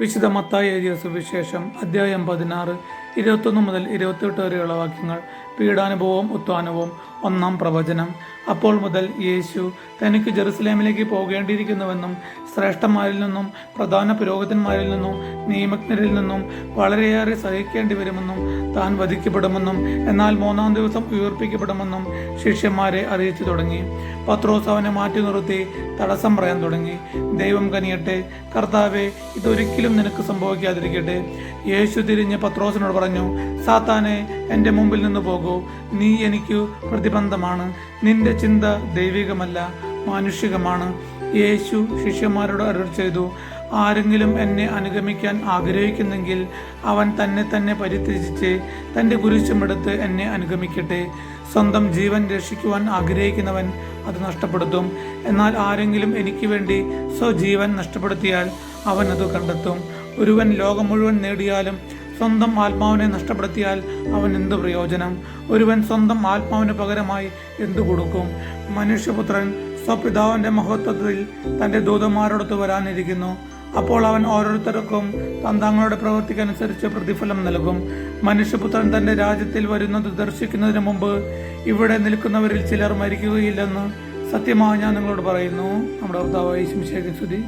വിശുദ്ധ മത്തായി എഴുതിയ സുവിശേഷം അധ്യായം പതിനാറ് ഇരുപത്തൊന്ന് മുതൽ ഇരുപത്തെട്ട് വരെയുള്ള വാക്യങ്ങൾ. പീഡാനുഭവവും ഉത്വാനുഭവം ഒന്നാം പ്രവചനം. അപ്പോൾ മുതൽ യേശു തനിക്ക് ജെറുസലേമിലേക്ക് പോകേണ്ടിയിരിക്കുന്നുവെന്നും ശ്രേഷ്ഠന്മാരിൽ നിന്നും പ്രധാന പുരോഹിതന്മാരിൽ നിന്നും നിയമജ്ഞരിൽ നിന്നും വളരെയേറെ സഹിക്കേണ്ടി വരുമെന്നും താൻ വധിക്കപ്പെടുമെന്നും എന്നാൽ മൂന്നാം ദിവസം ഉയർപ്പിക്കപ്പെടുമെന്നും ശിഷ്യന്മാരെ അറിയിച്ചു തുടങ്ങി. പത്രോസ് അവനെ മാറ്റി നിർത്തി തടസ്സം പറയാൻ തുടങ്ങി. ദൈവം കനിയട്ടെ കർത്താവെ ഇതൊരിക്കലും നിനക്ക് സംഭവിക്കാതിരിക്കട്ടെ. യേശു തിരിഞ്ഞ് പത്രോസിനോട് പറഞ്ഞു സാത്താനെ എന്റെ മുമ്പിൽ നിന്ന് പോകൂ. നീ എനിക്ക് പ്രതിബന്ധമാണ്. നിന്റെ ചിന്ത ദൈവികമല്ല മാനുഷികമാണ്. യേശു ശിഷ്യന്മാരോട് അരുൾ ചെയ്തു. ആരെങ്കിലും എന്നെ അനുഗമിക്കാൻ ആഗ്രഹിക്കുന്നെങ്കിൽ അവൻ തന്നെ തന്നെ പരിത്യജിച്ച് തന്റെ കുരിശുമെടുത്ത് എന്നെ അനുഗമിക്കട്ടെ. സ്വന്തം ജീവൻ രക്ഷിക്കുവാൻ ആഗ്രഹിക്കുന്നവൻ അത് നഷ്ടപ്പെടുത്തും. എന്നാൽ ആരെങ്കിലും എനിക്ക് വേണ്ടി സ്വജീവൻ നഷ്ടപ്പെടുത്തിയാൽ അവൻ അത് കണ്ടെത്തും. ഒരുവൻ ലോകം മുഴുവൻ നേടിയാലും സ്വന്തം ആത്മാവിനെ നഷ്ടപ്പെടുത്തിയാൽ അവൻ എന്ത് പ്രയോജനം? ഒരുവൻ സ്വന്തം ആത്മാവിന് പകരമായി എന്തു കൊടുക്കും? മനുഷ്യപുത്രൻ സ്വപിതാവിന്റെ മഹത്വത്തിൽ തന്റെ ദൂതന്മാരോടൊത്ത് വരാനിരിക്കുന്നു. അപ്പോൾ അവൻ ഓരോരുത്തർക്കും തന്താങ്ങളുടെ പ്രവൃത്തിക്കനുസരിച്ച് പ്രതിഫലം നൽകും. മനുഷ്യപുത്രൻ തന്റെ രാജ്യത്തിൽ വരുന്നത് ദർശിക്കുന്നതിന് മുമ്പ് ഇവിടെ നിൽക്കുന്നവരിൽ ചിലർ മരിക്കുകയില്ലെന്ന് സത്യമായി ഞാൻ നിങ്ങളോട് പറയുന്നു. നമ്മുടെ ഭർത്താവ് യേശുമിശേഖ സ്തുതി.